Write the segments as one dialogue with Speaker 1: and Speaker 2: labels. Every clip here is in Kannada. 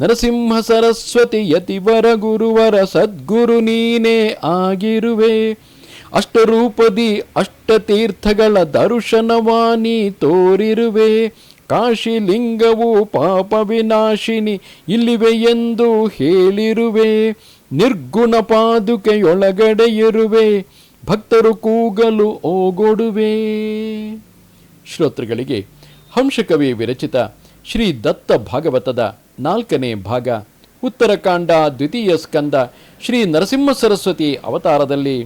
Speaker 1: ನರಸಿಂಹ ಸರಸ್ವತಿ ಯತಿವರ ಗುರುವರ ಸದ್ಗುರು ನೀನೇ ಆಗಿರುವೆ. ಅಷ್ಟರೂಪದಿ ಅಷ್ಟತೀರ್ಥಗಳ ದರ್ಶನವಾನಿ ತೋರಿರುವೆ. ಕಾಶಿ ಲಿಂಗವು ಪಾಪ ವಿನಾಶಿನಿ ಇಲ್ಲಿವೆ ಎಂದು ಹೇಳಿರುವೆ. ನಿರ್ಗುಣ ಪಾದುಕೆಯೊಳಗಡೆ ಇರುವೆ ಭಕ್ತರು ಕೂಗಲು ಓಗೊಡುವೆ. ಶ್ರೋತೃಗಳಿಗೆ ಹಂಸಕವಿ ವಿರಚಿತ ಶ್ರೀ ದತ್ತ ಭಾಗವತದ ನಾಲ್ಕನೇ ಭಾಗ ಉತ್ತರಕಾಂಡ ದ್ವಿತೀಯ ಸ್ಕಂದ, ಶ್ರೀ ನರಸಿಂಹ ಸರಸ್ವತಿ ಅವತಾರದಲ್ಲಿ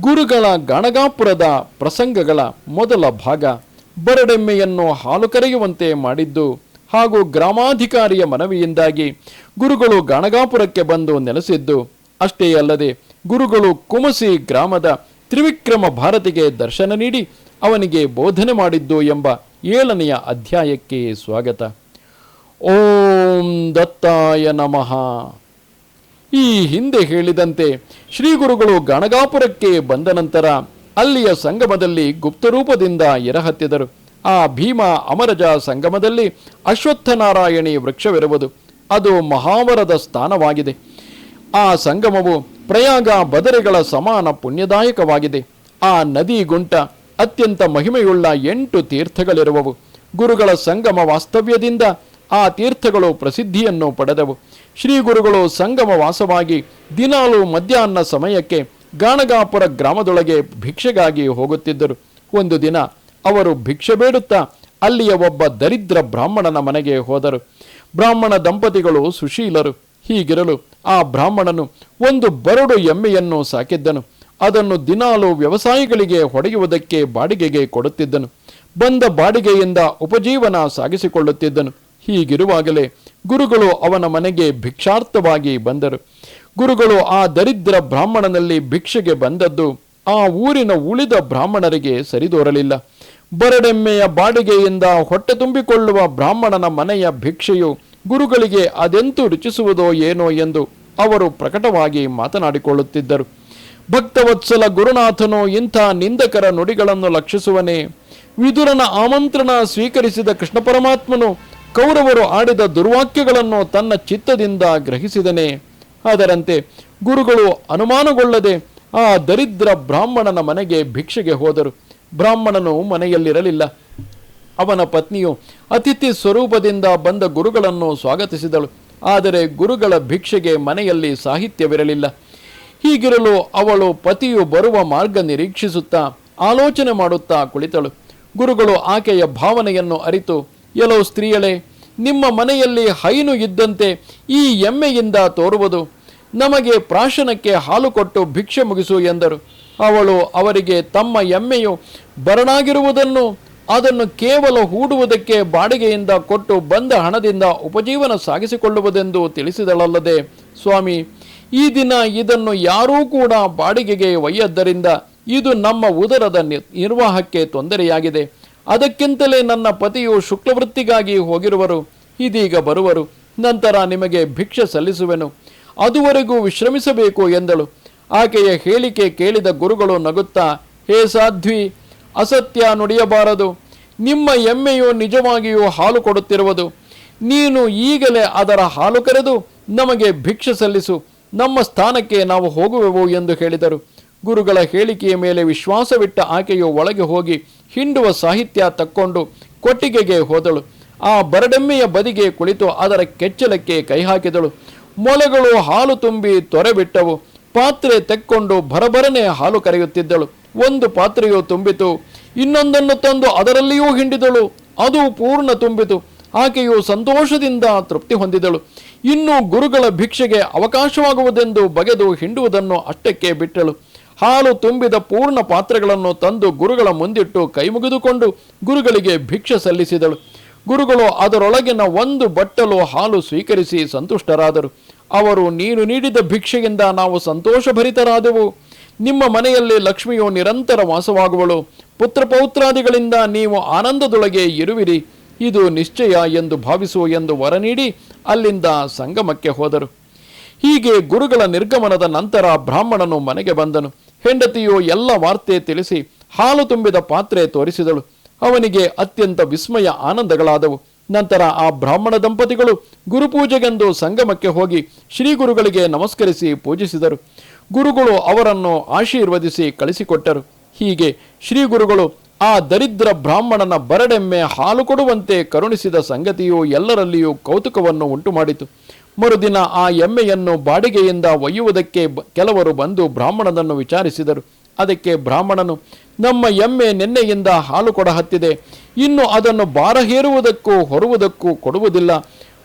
Speaker 1: ಗುರುಗಳ ಗಣಗಾಪುರದ ಪ್ರಸಂಗಗಳ ಮೊದಲ ಭಾಗ, ಬರಡೆಮ್ಮೆಯನ್ನು ಹಾಲು ಕರೆಯುವಂತೆ ಮಾಡಿದ್ದು ಹಾಗೂ ಗ್ರಾಮಾಧಿಕಾರಿಯ ಮನವಿಯಿಂದಾಗಿ ಗುರುಗಳು ಗಣಗಾಪುರಕ್ಕೆ ಬಂದು ನೆಲೆಸಿದ್ದು, ಅಷ್ಟೇ ಅಲ್ಲದೆ ಗುರುಗಳು ಕುಮಸಿ ಗ್ರಾಮದ ತ್ರಿವಿಕ್ರಮ ಭಾರತಿಗೆ ದರ್ಶನ ನೀಡಿ ಅವನಿಗೆ ಬೋಧನೆ ಮಾಡಿದ್ದು ಎಂಬ ಏಳನೆಯ ಅಧ್ಯಾಯಕ್ಕೆ ಸ್ವಾಗತ. ಓಂ ದತ್ತಾಯ ನಮಃ. ಈ ಹಿಂದೆ ಹೇಳಿದಂತೆ ಶ್ರೀ ಗುರುಗಳು ಗಣಗಾಪುರಕ್ಕೆ ಬಂದ ನಂತರ ಅಲ್ಲಿಯ ಸಂಗಮದಲ್ಲಿ ಗುಪ್ತರೂಪದಿಂದ ಎರಹತ್ತಿದರು. ಆ ಭೀಮ ಅಮರಜ ಸಂಗಮದಲ್ಲಿ ಅಶ್ವತ್ಥನಾರಾಯಣಿ ವೃಕ್ಷವಿರುವುದು ಅದು ಮಹಾವರದ ಸ್ಥಾನವಾಗಿದೆ. ಆ ಸಂಗಮವು ಪ್ರಯಾಗ ಬದರೆಗಳ ಸಮಾನ ಪುಣ್ಯದಾಯಕವಾಗಿದೆ. ಆ ನದಿ ಗುಂಟ ಅತ್ಯಂತ ಮಹಿಮೆಯುಳ್ಳ ಎಂಟು ತೀರ್ಥಗಳಿರುವವು. ಗುರುಗಳ ಸಂಗಮ ವಾಸ್ತವ್ಯದಿಂದ ಆ ತೀರ್ಥಗಳು ಪ್ರಸಿದ್ಧಿಯನ್ನು ಪಡೆದವು. ಶ್ರೀ ಗುರುಗಳು ಸಂಗಮ ವಾಸವಾಗಿ ದಿನಾಲು ಮಧ್ಯಾಹ್ನ ಸಮಯಕ್ಕೆ ಗಾಣಗಾಪುರ ಗ್ರಾಮದೊಳಗೆ ಭಿಕ್ಷೆಗಾಗಿ ಹೋಗುತ್ತಿದ್ದರು. ಒಂದು ದಿನ ಅವರು ಭಿಕ್ಷೆ ಬೇಡುತ್ತಾ ಅಲ್ಲಿಯ ಒಬ್ಬ ದರಿದ್ರ ಬ್ರಾಹ್ಮಣನ ಮನೆಗೆ ಹೋದರು. ಬ್ರಾಹ್ಮಣ ದಂಪತಿಗಳು ಸುಶೀಲರು. ಹೀಗಿರಲು ಆ ಬ್ರಾಹ್ಮಣನು ಒಂದು ಬರಡು ಎಮ್ಮೆಯನ್ನು ಸಾಕಿದ್ದನು. ಅದನ್ನು ದಿನಾಲು ವ್ಯವಸಾಯಿಗಳಿಗೆ ಹೊಡೆಯುವುದಕ್ಕೆ ಬಾಡಿಗೆಗೆ ಕೊಡುತ್ತಿದ್ದನು. ಬಂದ ಬಾಡಿಗೆಯಿಂದ ಉಪಜೀವನ ಸಾಗಿಸಿಕೊಳ್ಳುತ್ತಿದ್ದನು. ಹೀಗಿರುವಾಗಲೇ ಗುರುಗಳು ಅವನ ಮನೆಗೆ ಭಿಕ್ಷಾರ್ಥವಾಗಿ ಬಂದರು. ಗುರುಗಳು ಆ ದರಿದ್ರ ಬ್ರಾಹ್ಮಣನಲ್ಲಿ ಭಿಕ್ಷೆಗೆ ಬಂದದ್ದು ಆ ಊರಿನ ಉಳಿದ ಬ್ರಾಹ್ಮಣರಿಗೆ ಸರಿದೋರಲಿಲ್ಲ. ಬರಡೆಮ್ಮೆಯ ಬಾಡಿಗೆಯಿಂದ ಹೊಟ್ಟೆ ತುಂಬಿಕೊಳ್ಳುವ ಬ್ರಾಹ್ಮಣನ ಮನೆಯ ಭಿಕ್ಷೆಯು ಗುರುಗಳಿಗೆ ಅದೆಂತೂ ರುಚಿಸುವುದೋ ಏನೋ ಎಂದು ಅವರು ಪ್ರಕಟವಾಗಿ ಮಾತನಾಡಿಕೊಳ್ಳುತ್ತಿದ್ದರು. ಭಕ್ತವತ್ಸಲ ಗುರುನಾಥನು ಇಂಥ ನಿಂದಕರ ನುಡಿಗಳನ್ನು ಲಕ್ಷಿಸುವನೇ, ವಿದುರನ ಆಮಂತ್ರಣ ಸ್ವೀಕರಿಸಿದ ಕೃಷ್ಣ ಪರಮಾತ್ಮನು ಕೌರವರು ಆಡಿದ ದುರ್ವಾಕ್ಯಗಳನ್ನು ತನ್ನ ಚಿತ್ತದಿಂದ ಗ್ರಹಿಸಿದನೆ. ಅದರಂತೆ ಗುರುಗಳು ಅನುಮಾನಗೊಳ್ಳದೆ ಆ ದರಿದ್ರ ಬ್ರಾಹ್ಮಣನ ಮನೆಗೆ ಭಿಕ್ಷೆಗೆ ಹೋದರು. ಬ್ರಾಹ್ಮಣನು ಮನೆಯಲ್ಲಿರಲಿಲ್ಲ. ಅವನ ಪತ್ನಿಯು ಅತಿಥಿ ಸ್ವರೂಪದಿಂದ ಬಂದ ಗುರುಗಳನ್ನು ಸ್ವಾಗತಿಸಿದಳು. ಆದರೆ ಗುರುಗಳ ಭಿಕ್ಷೆಗೆ ಮನೆಯಲ್ಲಿ ಸಾಹಿತ್ಯವಿರಲಿಲ್ಲ. ಹೀಗಿರಲು ಅವಳು ಪತಿಯು ಬರುವ ಮಾರ್ಗ ನಿರೀಕ್ಷಿಸುತ್ತಾ, ಆಲೋಚನೆ ಮಾಡುತ್ತಾ ಕುಳಿತಳು. ಗುರುಗಳು ಆಕೆಯ ಭಾವನೆಯನ್ನು ಅರಿತು ಎಲೋ ಸ್ತ್ರೀಯಳೇ, ನಿಮ್ಮ ಮನೆಯಲ್ಲಿ ಹೈನು ಇದ್ದಂತೆ ಈ ಎಮ್ಮೆಯಿಂದ ತೋರುವುದು. ನಮಗೆ ಪ್ರಾಶನಕ್ಕೆ ಹಾಲು ಕೊಟ್ಟು ಭಿಕ್ಷೆ ಮುಗಿಸು ಎಂದರು. ಅವಳು ಅವರಿಗೆ ತಮ್ಮ ಎಮ್ಮೆಯು ಬರಣಾಗಿರುವುದನ್ನು ಅದನ್ನು ಕೇವಲ ಹೂಡುವುದಕ್ಕೆ ಬಾಡಿಗೆಯಿಂದ ಕೊಟ್ಟು ಬಂದ ಹಣದಿಂದ ಉಪಜೀವನ ಸಾಗಿಸಿಕೊಳ್ಳುವುದೆಂದು ತಿಳಿಸಿದಳಲ್ಲದೆ, ಸ್ವಾಮಿ, ಈ ದಿನ ಇದನ್ನು ಯಾರೂ ಕೂಡ ಬಾಡಿಗೆಗೆ ಒಯ್ಯದ್ದರಿಂದ ಇದು ನಮ್ಮ ಉದರದ ನಿರ್ವಾಹಕ್ಕೆ ತೊಂದರೆಯಾಗಿದೆ. ಅದಕ್ಕಿಂತಲೇ ನನ್ನ ಪತಿಯು ಶುಕ್ಲವೃತ್ತಿಗಾಗಿ ಹೋಗಿರುವರು, ಇದೀಗ ಬರುವರು. ನಂತರ ನಿಮಗೆ ಭಿಕ್ಷೆ ಸಲ್ಲಿಸುವೆನು. ಅದುವರೆಗೂ ವಿಶ್ರಮಿಸಬೇಕು ಎಂದಳು. ಆಕೆಯ ಹೇಳಿಕೆ ಕೇಳಿದ ಗುರುಗಳು ನಗುತ್ತಾ, ಹೇ ಸಾಧ್ವಿ, ಅಸತ್ಯ ನುಡಿಯಬಾರದು. ನಿಮ್ಮ ಎಮ್ಮೆಯು ನಿಜವಾಗಿಯೂ ಹಾಲು ಕೊಡುತ್ತಿರುವುದು. ನೀನು ಈಗಲೇ ಅದರ ಹಾಲು ಕರೆದು ನಮಗೆ ಭಿಕ್ಷೆ ಸಲ್ಲಿಸು. ನಮ್ಮ ಸ್ಥಾನಕ್ಕೆ ನಾವು ಹೋಗುವೆವು ಎಂದು ಹೇಳಿದರು. ಗುರುಗಳ ಹೇಳಿಕೆಯ ಮೇಲೆ ವಿಶ್ವಾಸವಿಟ್ಟ ಆಕೆಯು ಒಳಗೆ ಹೋಗಿ ಹಿಂಡುವ ಸಾಹಿತ್ಯ ತಕ್ಕೊಂಡು ಕೊಟ್ಟಿಗೆಗೆ ಹೋದಳು. ಆ ಬರಡೆಮ್ಮೆಯ ಬದಿಗೆ ಕುಳಿತು ಅದರ ಕೆಚ್ಚಲಕ್ಕೆ ಕೈ ಹಾಕಿದಳು. ಮೊಲೆಗಳು ಹಾಲು ತುಂಬಿ ತೊರೆಬಿಟ್ಟವು. ಪಾತ್ರೆ ತೆಕ್ಕೊಂಡು ಭರಭರನೆ ಹಾಲು ಕರೆಯುತ್ತಿದ್ದಳು. ಒಂದು ಪಾತ್ರೆಯು ತುಂಬಿತು. ಇನ್ನೊಂದನ್ನು ತಂದು ಅದರಲ್ಲಿಯೂ ಹಿಂಡಿದಳು. ಅದು ಪೂರ್ಣ ತುಂಬಿತು. ಆಕೆಯು ಸಂತೋಷದಿಂದ ತೃಪ್ತಿ ಹೊಂದಿದಳು. ಇನ್ನು ಗುರುಗಳ ಭಿಕ್ಷೆಗೆ ಅವಕಾಶವಾಗುವುದೆಂದು ಬಗೆದು ಹಿಂಡುವುದನ್ನು ಅಷ್ಟಕ್ಕೆ ಬಿಟ್ಟಳು. ಹಾಲು ತುಂಬಿದ ಪೂರ್ಣ ಪಾತ್ರೆಗಳನ್ನು ತಂದು ಗುರುಗಳ ಮುಂದಿಟ್ಟು ಕೈಮುಗಿದುಕೊಂಡು ಗುರುಗಳಿಗೆ ಭಿಕ್ಷೆ ಸಲ್ಲಿಸಿದಳು. ಗುರುಗಳು ಅದರೊಳಗಿನ ಒಂದು ಬಟ್ಟಲು ಹಾಲು ಸ್ವೀಕರಿಸಿ ಸಂತುಷ್ಟರಾದರು. ಅವರು, ನೀನು ನೀಡಿದ ಭಿಕ್ಷೆಯಿಂದ ನಾವು ಸಂತೋಷಭರಿತರಾದೆವು. ನಿಮ್ಮ ಮನೆಯಲ್ಲಿ ಲಕ್ಷ್ಮಿಯು ನಿರಂತರ ವಾಸವಾಗುವಳು. ಪುತ್ರ ಪೌತ್ರಾದಿಗಳಿಂದ ನೀವು ಆನಂದದೊಳಗೆ ಇರುವಿರಿ. ಇದು ನಿಶ್ಚಯ ಎಂದು ಭಾವಿಸು ಎಂದು ವರ ನೀಡಿ ಅಲ್ಲಿಂದ ಸಂಗಮಕ್ಕೆ ಹೋದರು. ಹೀಗೆ ಗುರುಗಳ ನಿರ್ಗಮನದ ನಂತರ ಬ್ರಾಹ್ಮಣನು ಮನೆಗೆ ಬಂದನು. ಹೆಂಡತಿಯು ಎಲ್ಲ ವಾರ್ತೆ ತಿಳಿಸಿ ಹಾಲು ತುಂಬಿದ ಪಾತ್ರೆ ತೋರಿಸಿದಳು. ಅವನಿಗೆ ಅತ್ಯಂತ ವಿಸ್ಮಯ ಆನಂದಗಳಾದವು. ನಂತರ ಆ ಬ್ರಾಹ್ಮಣ ದಂಪತಿಗಳು ಗುರುಪೂಜೆಗೆಂದು ಸಂಗಮಕ್ಕೆ ಹೋಗಿ ಶ್ರೀ ಗುರುಗಳಿಗೆ ನಮಸ್ಕರಿಸಿ ಪೂಜಿಸಿದರು. ಗುರುಗಳು ಅವರನ್ನು ಆಶೀರ್ವದಿಸಿ ಕಳಿಸಿಕೊಟ್ಟರು. ಹೀಗೆ ಶ್ರೀ ಗುರುಗಳು ಆ ದರಿದ್ರ ಬ್ರಾಹ್ಮಣನ ಬರಡೆಮ್ಮೆ ಹಾಲು ಕೊಡುವಂತೆ ಕರುಣಿಸಿದ ಸಂಗತಿಯು ಎಲ್ಲರಲ್ಲಿಯೂ ಕೌತುಕವನ್ನು ಉಂಟುಮಾಡಿತು. ಮರುದಿನ ಆ ಎಮ್ಮೆಯನ್ನು ಬಾಡಿಗೆಯಿಂದ ಒಯ್ಯುವುದಕ್ಕೆ ಕೆಲವರು ಬಂದು ಬ್ರಾಹ್ಮಣನನ್ನು ವಿಚಾರಿಸಿದರು. ಅದಕ್ಕೆ ಬ್ರಾಹ್ಮಣನು, ನಮ್ಮ ಎಮ್ಮೆ ನಿನ್ನೆಯಿಂದ ಹಾಲು ಕೊಡ ಹತ್ತಿದೆ ಇನ್ನು ಅದನ್ನು ಬಾರ ಹೇರುವುದಕ್ಕೂ ಹೊರುವುದಕ್ಕೂ ಕೊಡುವುದಿಲ್ಲ,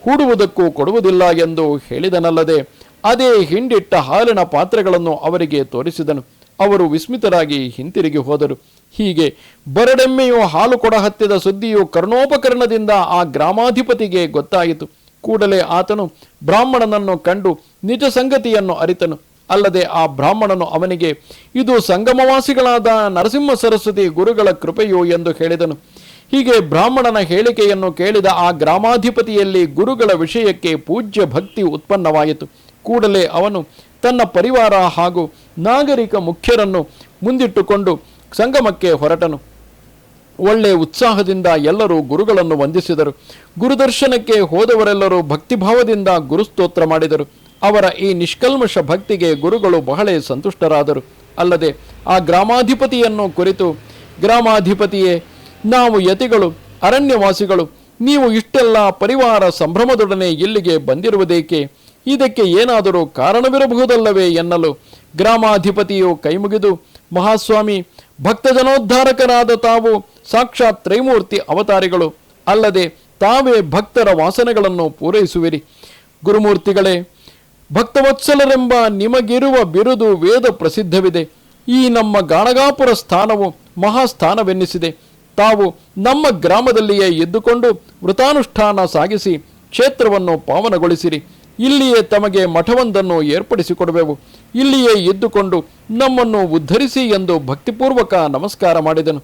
Speaker 1: ಹೂಡುವುದಕ್ಕೂ ಕೊಡುವುದಿಲ್ಲ ಎಂದು ಹೇಳಿದನಲ್ಲದೆ, ಅದೇ ಹಿಂಡಿಟ್ಟ ಹಾಲಿನ ಪಾತ್ರೆಗಳನ್ನು ಅವರಿಗೆ ತೋರಿಸಿದನು. ಅವರು ವಿಸ್ಮಿತರಾಗಿ ಹಿಂತಿರುಗಿ ಹೋದರು. ಹೀಗೆ ಬರಡೆಮ್ಮೆಯು ಹಾಲು ಕೊಡ ಹತ್ತಿದ ಸುದ್ದಿಯು ಕರ್ಣೋಪಕರಣದಿಂದ ಆ ಗ್ರಾಮಾಧಿಪತಿಗೆ ಗೊತ್ತಾಯಿತು. ಕೂಡಲೇ ಆತನು ಬ್ರಾಹ್ಮಣನನ್ನು ಕಂಡು ನಿಜ ಸಂಗತಿಯನ್ನು ಅರಿತನು. ಅಲ್ಲದೆ ಆ ಬ್ರಾಹ್ಮಣನು ಅವನಿಗೆ, ಇದು ಸಂಗಮವಾಸಿಗಳಾದ ನರಸಿಂಹ ಸರಸ್ವತಿ ಗುರುಗಳ ಕೃಪೆಯು ಎಂದು ಹೇಳಿದನು. ಹೀಗೆ ಬ್ರಾಹ್ಮಣನ ಹೇಳಿಕೆಯನ್ನು ಕೇಳಿದ ಆ ಗ್ರಾಮಾಧಿಪತಿಯಲ್ಲಿ ಗುರುಗಳ ವಿಷಯಕ್ಕೆ ಪೂಜ್ಯ ಭಕ್ತಿ ಉತ್ಪನ್ನವಾಯಿತು. ಕೂಡಲೇ ಅವನು ತನ್ನ ಪರಿವಾರ ಹಾಗೂ ನಾಗರಿಕ ಮುಖ್ಯರನ್ನು ಮುಂದಿಟ್ಟುಕೊಂಡು ಸಂಗಮಕ್ಕೆ ಹೊರಟನು. ಒಳ್ಳೆ ಉತ್ಸಾಹದಿಂದ ಎಲ್ಲರೂ ಗುರುಗಳನ್ನು ವಂದಿಸಿದರು. ಗುರುದರ್ಶನಕ್ಕೆ ಹೋದವರೆಲ್ಲರೂ ಭಕ್ತಿಭಾವದಿಂದ ಗುರುಸ್ತೋತ್ರ ಮಾಡಿದರು. ಅವರ ಈ ನಿಷ್ಕಲ್ಮಷ ಭಕ್ತಿಗೆ ಗುರುಗಳು ಬಹಳ ಸಂತುಷ್ಟರಾದರು. ಅಲ್ಲದೆ ಆ ಗ್ರಾಮಾಧಿಪತಿಯನ್ನು ಕುರಿತು, ಗ್ರಾಮಾಧಿಪತಿಯೇ, ನಾವು ಯತಿಗಳು, ಅರಣ್ಯವಾಸಿಗಳು, ನೀವು ಇಷ್ಟೆಲ್ಲ ಪರಿವಾರ ಸಂಭ್ರಮದೊಡನೆ ಇಲ್ಲಿಗೆ ಬಂದಿರುವುದೇಕೆ? ಇದಕ್ಕೆ ಏನಾದರೂ ಕಾರಣವಿರಬಹುದಲ್ಲವೇ ಎನ್ನಲು ಗ್ರಾಮಾಧಿಪತಿಯು ಕೈಮುಗಿದು, ಮಹಾಸ್ವಾಮಿ ಭಕ್ತಜನೋದ್ಧಾರಕರಾದ ತಾವು ಸಾಕ್ಷಾತ್ ತ್ರೈಮೂರ್ತಿ ಅವತಾರಿಗಳು. ಅಲ್ಲದೆ ತಾವೇ ಭಕ್ತರ ವಾಸನೆಗಳನ್ನು ಪೂರೈಸುವಿರಿ. ಗುರುಮೂರ್ತಿಗಳೇ, ಭಕ್ತವತ್ಸಲರೆಂಬ ನಿಮಗಿರುವ ಬಿರುದು ವೇದ ಪ್ರಸಿದ್ಧವಿದೆ. ಈ ನಮ್ಮ ಗಾಣಗಾಪುರ ಸ್ಥಾನವು ಮಹಾಸ್ಥಾನವೆನ್ನಿಸಿದೆ. ತಾವು ನಮ್ಮ ಗ್ರಾಮದಲ್ಲಿಯೇ ಎದ್ದುಕೊಂಡು ವೃತಾನುಷ್ಠಾನ ಸಾಗಿಸಿ ಕ್ಷೇತ್ರವನ್ನು ಪಾವನಗೊಳಿಸಿರಿ. ಇಲ್ಲಿಯೇ ತಮಗೆ ಮಠವೊಂದನ್ನು ಏರ್ಪಡಿಸಿಕೊಡುವೆವು. ಇಲ್ಲಿಯೇ ಇದ್ದುಕೊಂಡು ನಮ್ಮನ್ನು ಉದ್ಧರಿಸಿ ಎಂದು ಭಕ್ತಿಪೂರ್ವಕ ನಮಸ್ಕಾರ ಮಾಡಿದನು.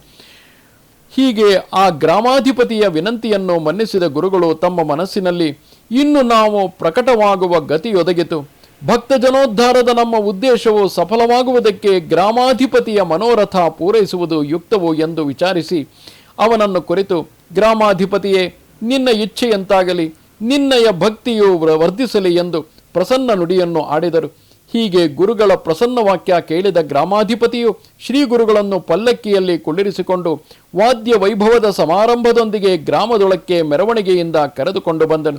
Speaker 1: ಹೀಗೆ ಆ ಗ್ರಾಮಾಧಿಪತಿಯ ವಿನಂತಿಯನ್ನು ಮನ್ನಿಸಿದ ಗುರುಗಳು ತಮ್ಮ ಮನಸ್ಸಿನಲ್ಲಿ, ಇನ್ನು ನಾವು ಪ್ರಕಟವಾಗುವ ಗತಿಯೊದಗಿತು. ಭಕ್ತ ಜನೋದ್ಧಾರದ ನಮ್ಮ ಉದ್ದೇಶವು ಸಫಲವಾಗುವುದಕ್ಕೆ ಗ್ರಾಮಾಧಿಪತಿಯ ಮನೋರಥ ಪೂರೈಸುವುದು ಯುಕ್ತವು ಎಂದು ವಿಚಾರಿಸಿ ಅವನನ್ನು ಕುರಿತು, ಗ್ರಾಮಾಧಿಪತಿಯೇ, ನಿನ್ನ ಇಚ್ಛೆಯಂತಾಗಲಿ. ನಿನ್ನಯ ಭಕ್ತಿಯು ವರ್ಧಿಸಲಿ ಎಂದು ಪ್ರಸನ್ನ ನುಡಿಯನ್ನು ಆಡಿದರು. ಹೀಗೆ ಗುರುಗಳ ಪ್ರಸನ್ನ ವಾಕ್ಯ ಕೇಳಿದ ಗ್ರಾಮಾಧಿಪತಿಯು ಶ್ರೀ ಗುರುಗಳನ್ನು ಪಲ್ಲಕ್ಕಿಯಲ್ಲಿ ಕುಳ್ಳಿರಿಸಿಕೊಂಡು ವಾದ್ಯ ವೈಭವದ ಸಮಾರಂಭದೊಂದಿಗೆ ಗ್ರಾಮದೊಳಕ್ಕೆ ಮೆರವಣಿಗೆಯಿಂದ ಕರೆದುಕೊಂಡು ಬಂದನು.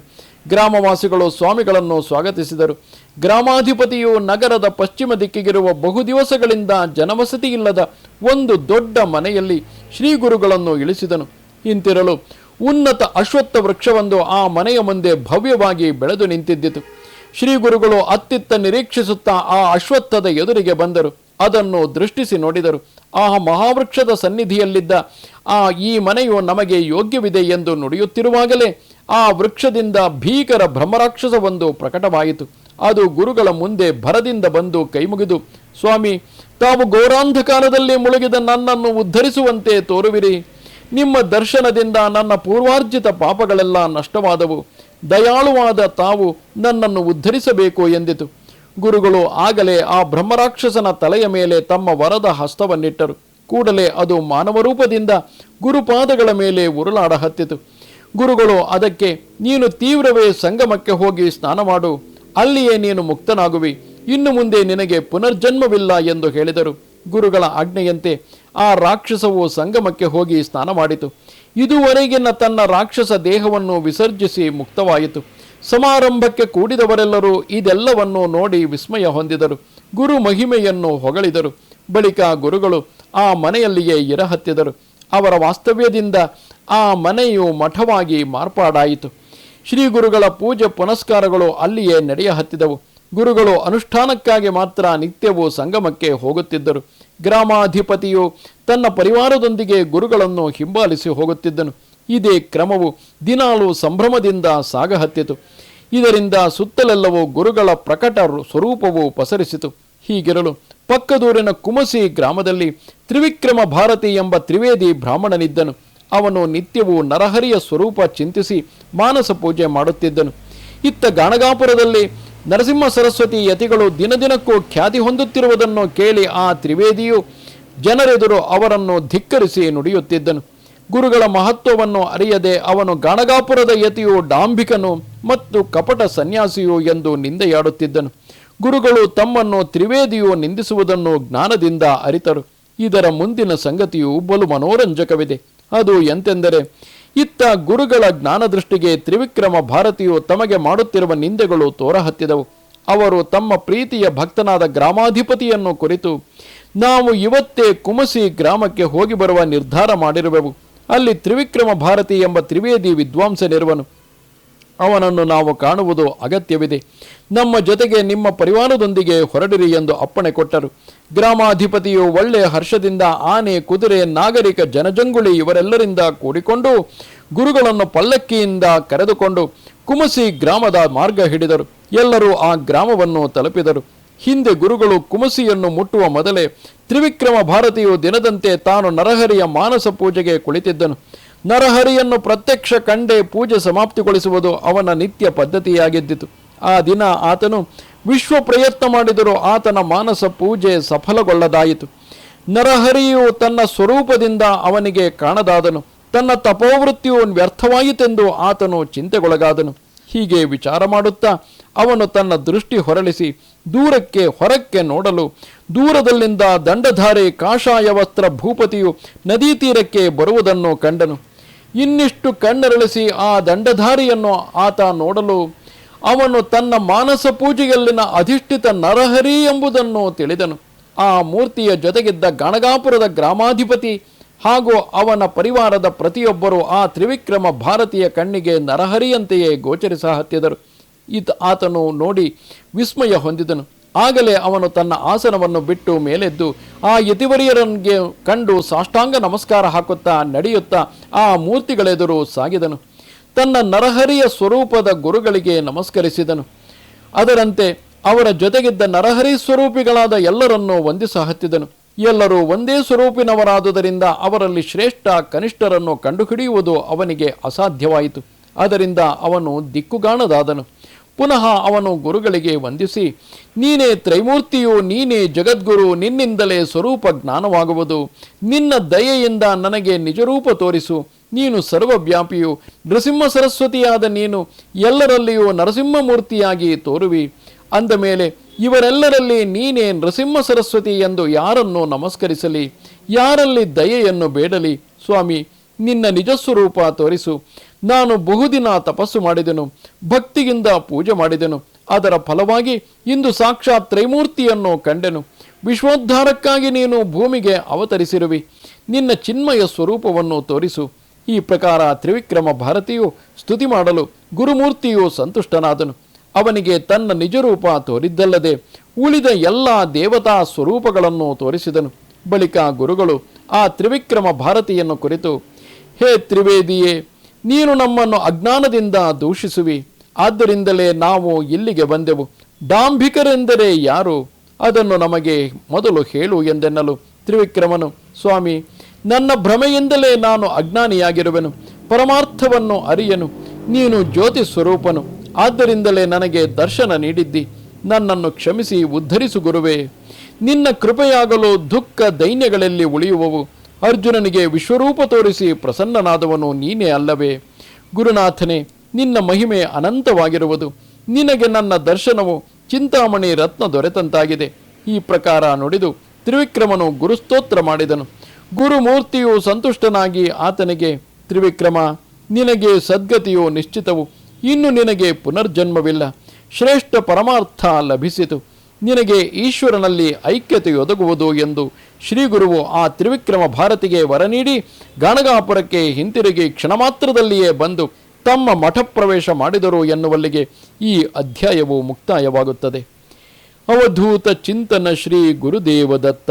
Speaker 1: ಗ್ರಾಮವಾಸಿಗಳು ಸ್ವಾಮಿಗಳನ್ನು ಸ್ವಾಗತಿಸಿದರು. ಗ್ರಾಮಾಧಿಪತಿಯು ನಗರದ ಪಶ್ಚಿಮ ದಿಕ್ಕಿಗಿರುವ ಬಹು ದಿವಸಗಳಿಂದ ಜನವಸತಿ ಇಲ್ಲದ ಒಂದು ದೊಡ್ಡ ಮನೆಯಲ್ಲಿ ಶ್ರೀ ಗುರುಗಳನ್ನು ಇಳಿಸಿದನು. ಇಂತಿರಲು ಉನ್ನತ ಅಶ್ವತ್ಥ ವೃಕ್ಷವೊಂದು ಆ ಮನೆಯ ಮುಂದೆ ಭವ್ಯವಾಗಿ ಬೆಳೆದು ನಿಂತಿದ್ದಿತು. ಶ್ರೀ ಗುರುಗಳು ಅತ್ತಿತ್ತ ನಿರೀಕ್ಷಿಸುತ್ತಾ ಆ ಅಶ್ವತ್ಥದ ಎದುರಿಗೆ ಬಂದರು. ಅದನ್ನು ದೃಷ್ಟಿಸಿ ನೋಡಿದರು. ಆ ಮಹಾವೃಕ್ಷದ ಸನ್ನಿಧಿಯಲ್ಲಿದ್ದ ಆ ಈ ಮನೆಯು ನಮಗೆ ಯೋಗ್ಯವಿದೆ ಎಂದು ನುಡಿಯುತ್ತಿರುವಾಗಲೇ ಆ ವೃಕ್ಷದಿಂದ ಭೀಕರ ಭ್ರಮರಾಕ್ಷಸವೊಂದು ಪ್ರಕಟವಾಯಿತು. ಅದು ಗುರುಗಳ ಮುಂದೆ ಭರದಿಂದ ಬಂದು ಕೈಮುಗಿದು, ಸ್ವಾಮಿ, ತಾವು ಗೌರಾಂಧಕಾರದಲ್ಲಿ ಮುಳುಗಿದ ನನ್ನನ್ನು ಉದ್ಧರಿಸುವಂತೆ ತೋರುವಿರಿ. ನಿಮ್ಮ ದರ್ಶನದಿಂದ ನನ್ನ ಪೂರ್ವಾರ್ಜಿತ ಪಾಪಗಳೆಲ್ಲ ನಷ್ಟವಾದವು. ದಯಾಳುವಾದ ತಾವು ನನ್ನನ್ನು ಉದ್ಧರಿಸಬೇಕು ಎಂದಿತು. ಗುರುಗಳು ಆಗಲೇ ಆ ಬ್ರಹ್ಮರಾಕ್ಷಸನ ತಲೆಯ ಮೇಲೆ ತಮ್ಮ ವರದ ಹಸ್ತವನ್ನಿಟ್ಟರು. ಕೂಡಲೇ ಅದು ಮಾನವ ರೂಪದಿಂದ ಗುರುಪಾದಗಳ ಮೇಲೆ ಉರುಳಾಡ ಹತ್ತಿತು. ಗುರುಗಳು ಅದಕ್ಕೆ, ನೀನು ತೀವ್ರವೇ ಸಂಗಮಕ್ಕೆ ಹೋಗಿ ಸ್ನಾನ ಮಾಡು. ಅಲ್ಲಿಯೇ ನೀನು ಮುಕ್ತನಾಗುವಿ. ಇನ್ನು ಮುಂದೆ ನಿನಗೆ ಪುನರ್ಜನ್ಮವಿಲ್ಲ ಎಂದು ಹೇಳಿದರು. ಗುರುಗಳ ಆಜ್ಞೆಯಂತೆ ಆ ರಾಕ್ಷಸವು ಸಂಗಮಕ್ಕೆ ಹೋಗಿ ಸ್ನಾನ ಮಾಡಿತು. ಇದುವರೆಗಿನ ತನ್ನ ರಾಕ್ಷಸ ದೇಹವನ್ನು ವಿಸರ್ಜಿಸಿ ಮುಕ್ತವಾಯಿತು. ಸಮಾರಂಭಕ್ಕೆ ಕೂಡಿದವರೆಲ್ಲರೂ ಇದೆಲ್ಲವನ್ನು ನೋಡಿ ವಿಸ್ಮಯ ಹೊಂದಿದರು. ಗುರು ಮಹಿಮೆಯನ್ನು ಹೊಗಳಿದರು. ಬಳಿಕ ಗುರುಗಳು ಆ ಮನೆಯಲ್ಲಿಯೇ ಇರಹತ್ತಿದರು. ಅವರ ವಾಸ್ತವ್ಯದಿಂದ ಆ ಮನೆಯು ಮಠವಾಗಿ ಮಾರ್ಪಾಡಾಯಿತು. ಶ್ರೀ ಗುರುಗಳ ಪೂಜೆ ಪುನಸ್ಕಾರಗಳು ಅಲ್ಲಿಯೇ ನಡೆಯ ಹತ್ತಿದವು ಗುರುಗಳು ಅನುಷ್ಠಾನಕ್ಕಾಗಿ ಮಾತ್ರ ನಿತ್ಯವೂ ಸಂಗಮಕ್ಕೆ ಹೋಗುತ್ತಿದ್ದರು. ಗ್ರಾಮಾಧಿಪತಿಯು ತನ್ನ ಪರಿವಾರದೊಂದಿಗೆ ಗುರುಗಳನ್ನು ಹಿಂಬಾಲಿಸಿ ಹೋಗುತ್ತಿದ್ದನು. ಇದೇ ಕ್ರಮವು ದಿನಾಲು ಸಂಭ್ರಮದಿಂದ ಸಾಗಹತ್ತಿತು. ಇದರಿಂದ ಸುತ್ತಲೆಲ್ಲವೂ ಗುರುಗಳ ಪ್ರಕಟ ಸ್ವರೂಪವು ಪಸರಿಸಿತು. ಹೀಗಿರಲು ಪಕ್ಕದೂರಿನ ಕುಮಸಿ ಗ್ರಾಮದಲ್ಲಿ ತ್ರಿವಿಕ್ರಮ ಭಾರತಿ ಎಂಬ ತ್ರಿವೇದಿ ಬ್ರಾಹ್ಮಣನಿದ್ದನು. ಅವನು ನಿತ್ಯವೂ ನರಹರಿಯ ಸ್ವರೂಪ ಚಿಂತಿಸಿ ಮಾನಸ ಪೂಜೆ ಮಾಡುತ್ತಿದ್ದನು. ಇತ್ತ ಗಾಣಗಾಪುರದಲ್ಲಿ ನರಸಿಂಹ ಸರಸ್ವತಿ ಯತಿಗಳು ದಿನದಿನಕ್ಕೂ ಖ್ಯಾತಿ ಹೊಂದುತ್ತಿರುವುದನ್ನು ಕೇಳಿ ಆ ತ್ರಿವೇದಿಯು ಜನರೆದುರು ಅವರನ್ನು ಧಿಕ್ಕರಿಸಿ ನುಡಿಯುತ್ತಿದ್ದನು. ಗುರುಗಳ ಮಹತ್ವವನ್ನು ಅರಿಯದೆ ಅವನು ಗಾಣಗಾಪುರದ ಯತಿಯು ಡಾಂಭಿಕನು ಮತ್ತು ಕಪಟ ಸನ್ಯಾಸಿಯು ಎಂದು ನಿಂದೆಯಾಡುತ್ತಿದ್ದನು. ಗುರುಗಳು ತಮ್ಮನ್ನು ತ್ರಿವೇದಿಯು ನಿಂದಿಸುವುದನ್ನು ಜ್ಞಾನದಿಂದ ಅರಿತರು. ಇದರ ಮುಂದಿನ ಸಂಗತಿಯು ಬಲು ಮನೋರಂಜಕವಿದೆ. ಅದು ಎಂತೆಂದರೆ ಇತ್ತ ಗುರುಗಳ ಜ್ಞಾನದೃಷ್ಟಿಗೆ ತ್ರಿವಿಕ್ರಮ ಭಾರತಿಯು ತಮಗೆ ಮಾಡುತ್ತಿರುವ ನಿಂದೆಗಳು ತೋರಹತ್ತಿದವು. ಅವರು ತಮ್ಮ ಪ್ರೀತಿಯ ಭಕ್ತನಾದ ಗ್ರಾಮಾಧಿಪತಿಯನ್ನು ಕುರಿತು, ನಾವು ಇವತ್ತೇ ಕುಮಸಿ ಗ್ರಾಮಕ್ಕೆ ಹೋಗಿ ಬರುವ ನಿರ್ಧಾರ ಮಾಡಿರುವೆವು. ಅಲ್ಲಿ ತ್ರಿವಿಕ್ರಮ ಭಾರತಿ ಎಂಬ ತ್ರಿವೇದಿ ವಿದ್ವಾಂಸನಿರುವನು ಅವನನ್ನು ನಾವು ಕಾಣುವುದು ಅಗತ್ಯವಿದೆ. ನಮ್ಮ ಜೊತೆಗೆ ನಿಮ್ಮ ಪರಿವಾರದೊಂದಿಗೆ ಹೊರಡಿರಿ ಎಂದು ಅಪ್ಪಣೆ ಕೊಟ್ಟರು. ಗ್ರಾಮಾಧಿಪತಿಯು ಒಳ್ಳೆಯ ಹರ್ಷದಿಂದ ಆನೆ, ಕುದುರೆ, ನಾಗರಿಕ ಜನಜಂಗುಳಿ ಇವರೆಲ್ಲರಿಂದ ಕೂಡಿಕೊಂಡು ಗುರುಗಳನ್ನು ಪಲ್ಲಕ್ಕಿಯಿಂದ ಕರೆದುಕೊಂಡು ಕುಮಸಿ ಗ್ರಾಮದ ಮಾರ್ಗ ಹಿಡಿದರು. ಎಲ್ಲರೂ ಆ ಗ್ರಾಮವನ್ನು ತಲುಪಿದರು. ಹಿಂದೆ ಗುರುಗಳು ಕುಮಸಿಯನ್ನು ಮುಟ್ಟುವ ಮೊದಲೇ ತ್ರಿವಿಕ್ರಮ ಭಾರತಿಯು ದಿನದಂತೆ ತಾನು ನರಹರಿಯ ಮಾನಸ ಪೂಜೆಗೆ ಕುಳಿತಿದ್ದನು. ನರಹರಿಯನ್ನು ಪ್ರತ್ಯಕ್ಷ ಕಂಡೇ ಪೂಜೆ ಸಮಾಪ್ತಿಗೊಳಿಸುವುದು ಅವನ ನಿತ್ಯ ಪದ್ಧತಿಯಾಗಿದ್ದಿತು. ಆ ದಿನ ಆತನು ವಿಶ್ವ ಪ್ರಯತ್ನ ಮಾಡಿದರೂ ಆತನ ಮಾನಸ ಪೂಜೆ ಸಫಲಗೊಳ್ಳದಾಯಿತು. ನರಹರಿಯು ತನ್ನ ಸ್ವರೂಪದಿಂದ ಅವನಿಗೆ ಕಾಣದಾದನು. ತನ್ನ ತಪೋವೃತ್ತಿಯು ವ್ಯರ್ಥವಾಯಿತೆಂದು ಆತನು ಚಿಂತೆಗೊಳಗಾದನು. ಹೀಗೆ ವಿಚಾರ ಮಾಡುತ್ತಾ ಅವನು ತನ್ನ ದೃಷ್ಟಿ ಹೊರಳಿಸಿ ದೂರಕ್ಕೆ ಹೊರಕ್ಕೆ ನೋಡಲು ದೂರದಲ್ಲಿಂದ ದಂಡಧಾರಿ ಕಾಷಾಯ ವಸ್ತ್ರ ಭೂಪತಿಯು ನದಿ ತೀರಕ್ಕೆ ಬರುವುದನ್ನು ಕಂಡನು. ಇನ್ನಿಷ್ಟು ಕಣ್ಣರಳಿಸಿ ಆ ದಂಡಧಾರಿಯನ್ನು ಆತ ನೋಡಲು, ಅವನು ತನ್ನ ಮಾನಸ ಪೂಜೆಯಲ್ಲಿನ ಅಧಿಷ್ಠಿತ ನರಹರಿ ಎಂಬುದನ್ನು ತಿಳಿದನು. ಆ ಮೂರ್ತಿಯ ಜೊತೆಗಿದ್ದ ಗಣಗಾಪುರದ ಗ್ರಾಮಾಧಿಪತಿ ಹಾಗೂ ಅವನ ಪರಿವಾರದ ಪ್ರತಿಯೊಬ್ಬರು ಆ ತ್ರಿವಿಕ್ರಮ ಭಾರತೀಯ ಕಣ್ಣಿಗೆ ನರಹರಿಯಂತೆಯೇ ಗೋಚರಿಸ ಹತ್ತಿದರು ಇತ ಆತನು ನೋಡಿ ವಿಸ್ಮಯ ಹೊಂದಿದನು. ಆಗಲೇ ಅವನು ತನ್ನ ಆಸನವನ್ನು ಬಿಟ್ಟು ಮೇಲೆದ್ದು ಆ ಯತಿವರಿಯರನ್ಗೆ ಕಂಡು ಸಾಷ್ಟಾಂಗ ನಮಸ್ಕಾರ ಹಾಕುತ್ತಾ ನಡೆಯುತ್ತಾ ಆ ಮೂರ್ತಿಗಳೆದುರು ಸಾಗಿದನು. ತನ್ನ ನರಹರಿಯ ಸ್ವರೂಪದ ಗುರುಗಳಿಗೆ ನಮಸ್ಕರಿಸಿದನು. ಅದರಂತೆ ಅವರ ಜೊತೆಗಿದ್ದ ನರಹರಿ ಸ್ವರೂಪಿಗಳಾದ ಎಲ್ಲರನ್ನೂ ವಂದಿಸ ಹತ್ತಿದನು. ಎಲ್ಲರೂ ಒಂದೇ ಸ್ವರೂಪಿನವರಾದುದರಿಂದ ಅವರಲ್ಲಿ ಶ್ರೇಷ್ಠ ಕನಿಷ್ಠರನ್ನು ಕಂಡುಹಿಡಿಯುವುದು ಅವನಿಗೆ ಅಸಾಧ್ಯವಾಯಿತು. ಅದರಿಂದ ಅವನು ದಿಕ್ಕುಗಾಣದಾದನು. ಪುನಃ ಅವನು ಗುರುಗಳಿಗೆ ವಂದಿಸಿ, ನೀನೇ ತ್ರೈಮೂರ್ತಿಯು, ನೀನೇ ಜಗದ್ಗುರು, ನಿನ್ನಿಂದಲೇ ಸ್ವರೂಪ ಜ್ಞಾನವಾಗುವುದು ನಿನ್ನ ದಯೆಯಿಂದ ನನಗೆ ನಿಜರೂಪ ತೋರಿಸು. ನೀನು ಸರ್ವವ್ಯಾಪಿಯು ನೃಸಿಂಹ ಸರಸ್ವತಿಯಾದ ನೀನು, ಎಲ್ಲರಲ್ಲಿಯೂ ನರಸಿಂಹಮೂರ್ತಿಯಾಗಿ ತೋರುವಿ. ಅಂದ ಮೇಲೆ, ಇವರೆಲ್ಲರಲ್ಲಿ ನೀನೇ ನೃಸಿಂಹ ಸರಸ್ವತಿ ಎಂದು ಯಾರನ್ನು ನಮಸ್ಕರಿಸಲಿ? ಯಾರಲ್ಲಿ ದಯೆಯನ್ನು ಬೇಡಲಿ? ಸ್ವಾಮಿ, ನಿನ್ನ ನಿಜಸ್ವರೂಪ ತೋರಿಸು. ನಾನು ಬಹುದಿನ ತಪಸ್ಸು ಮಾಡಿದೆನು, ಭಕ್ತಿಯಿಂದ ಪೂಜೆ ಮಾಡಿದೆನು. ಅದರ ಫಲವಾಗಿ ಇಂದು ಸಾಕ್ಷಾತ್ ತ್ರೈಮೂರ್ತಿಯನ್ನು ಕಂಡೆನು. ವಿಶ್ವೋದ್ಧಾರಕ್ಕಾಗಿ ನೀನು ಭೂಮಿಗೆ ಅವತರಿಸಿರುವಿ. ನಿನ್ನ ಚಿನ್ಮಯ ಸ್ವರೂಪವನ್ನು ತೋರಿಸು. ಈ ಪ್ರಕಾರ ತ್ರಿವಿಕ್ರಮ ಭಾರತಿಯು ಸ್ತುತಿ ಮಾಡಲು ಗುರುಮೂರ್ತಿಯು ಸಂತುಷ್ಟನಾದನು. ಅವನಿಗೆ ತನ್ನ ನಿಜರೂಪ ತೋರಿದ್ದಲ್ಲದೆ ಉಳಿದ ಎಲ್ಲ ದೇವತಾ ಸ್ವರೂಪಗಳನ್ನು ತೋರಿಸಿದನು. ಬಳಿಕ ಗುರುಗಳು ಆ ತ್ರಿವಿಕ್ರಮ ಭಾರತಿಯನ್ನು ಕುರಿತು, ಹೇ ತ್ರಿವೇದಿಯೇ ನೀನು ನಮ್ಮನ್ನು ಅಜ್ಞಾನದಿಂದ ದೂಷಿಸುವಿ. ಆದ್ದರಿಂದಲೇ ನಾವು ಇಲ್ಲಿಗೆ ಬಂದೆವು. ಡಾಂಭಿಕರೆಂದರೆ ಯಾರು? ಅದನ್ನು ನಮಗೆ ಮೊದಲು ಹೇಳು ಎಂದೆನ್ನಲು ತ್ರಿವಿಕ್ರಮನು, ಸ್ವಾಮಿ, ನನ್ನ ಭ್ರಮೆಯಿಂದಲೇ ನಾನು ಅಜ್ಞಾನಿಯಾಗಿರುವೆನು. ಪರಮಾರ್ಥವನ್ನು ಅರಿಯನು. ನೀನು ಜ್ಯೋತಿ ಸ್ವರೂಪನು. ಆದ್ದರಿಂದಲೇ ನನಗೆ ದರ್ಶನ ನೀಡಿದ್ದಿ. ನನ್ನನ್ನು ಕ್ಷಮಿಸಿ ಉದ್ಧರಿಸು ಗುರುವೆ. ನಿನ್ನ ಕೃಪೆಯಾಗಲು ದುಃಖ ದೈನ್ಯಗಳಲ್ಲಿ ಉಳಿಯುವವು. ಅರ್ಜುನನಿಗೆ ವಿಶ್ವರೂಪ ತೋರಿಸಿ ಪ್ರಸನ್ನನಾದವನು ನೀನೇ ಅಲ್ಲವೇ? ಗುರುನಾಥನೇ, ನಿನ್ನ ಮಹಿಮೆ ಅನಂತವಾಗಿರುವುದು. ನಿನಗೆ ನನ್ನ ದರ್ಶನವು ಚಿಂತಾಮಣಿ ರತ್ನ ದೊರೆತಂತಾಗಿದೆ. ಈ ಪ್ರಕಾರ ನುಡಿದು ತ್ರಿವಿಕ್ರಮನು ಗುರುಸ್ತೋತ್ರ ಮಾಡಿದನು. ಗುರುಮೂರ್ತಿಯು ಸಂತುಷ್ಟನಾಗಿ ಆತನಿಗೆ, ತ್ರಿವಿಕ್ರಮ, ನಿನಗೆ ಸದ್ಗತಿಯು ನಿಶ್ಚಿತವು. ಇನ್ನು ನಿನಗೆ ಪುನರ್ಜನ್ಮವಿಲ್ಲ. ಶ್ರೇಷ್ಠ ಪರಮಾರ್ಥ ಲಭಿಸಿತು. ನಿನಗೆ ಈಶ್ವರನಲ್ಲಿ ಐಕ್ಯತೆಯೊದಗುವುದು ಎಂದು ಶ್ರೀಗುರುವು ಆ ತ್ರಿವಿಕ್ರಮ ಭಾರತಿಗೆ ವರ ನೀಡಿ ಗಾಣಗಾಪುರಕ್ಕೆ ಹಿಂತಿರುಗಿ ಕ್ಷಣಮಾತ್ರದಲ್ಲಿಯೇ ಬಂದು ತಮ್ಮ ಮಠ ಪ್ರವೇಶ ಮಾಡಿದರು ಎನ್ನುವಲ್ಲಿಗೆ ಈ ಅಧ್ಯಾಯವು ಮುಕ್ತಾಯವಾಗುತ್ತದೆ. ಅವಧೂತ ಚಿಂತನ ಶ್ರೀ ಗುರುದೇವ ದತ್ತ.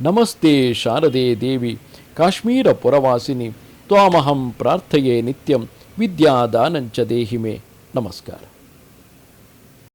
Speaker 1: ನಮಸ್ತೆ ಶಾರದೆ ದೇವಿ, ಕಾಶ್ಮೀರ ಪುರವಾಸಿನಿ, ತ್ವಾಮಹಂ ಪ್ರಾರ್ಥಯೇ ನಿತ್ಯಂ ವಿದ್ಯಾದಾನಂಚ ದೇಹಿಮೆ. ನಮಸ್ಕಾರ.